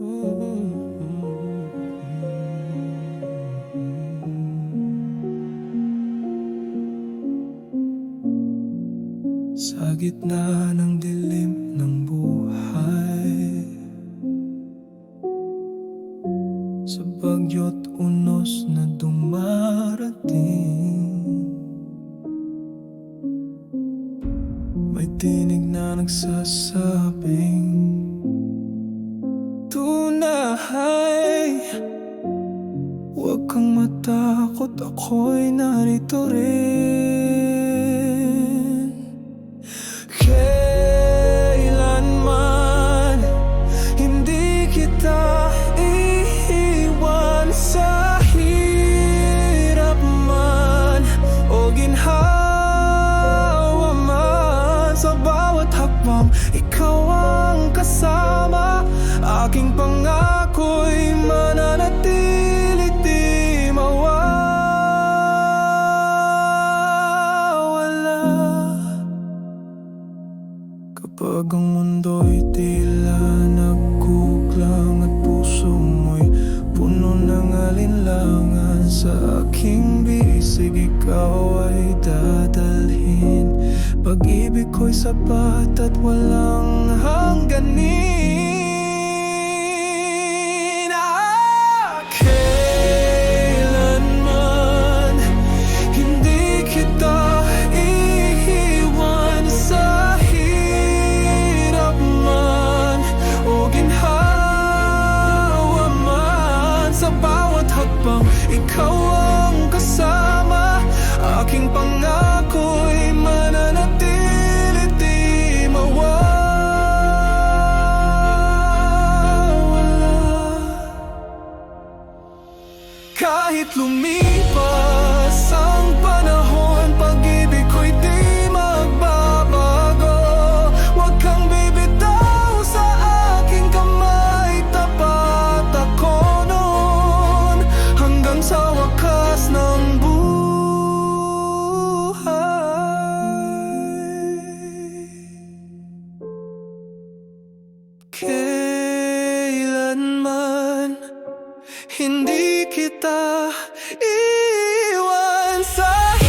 Sa gitna ng dilim ng buhay Sa bagyo't unos na dumarating May tinig na nagsasabing Tunay Huwag kang matakot, ako'y narito rin. Kailanman Hindi kita iiwan sa hirap man O ginhawa man Sa bawat hakbang. Ikaw mundo'y tila nagkuklang At puso mo'y puno ng alinlangan. Sa aking bisig ikaw ay dadalhin. Pag-ibig ko'y sapat at walang hangganin hakbang, ikaw ang kasama. Aking pangako'y mananatili di mawawala. Kahit lumipas hindi kita iwan sa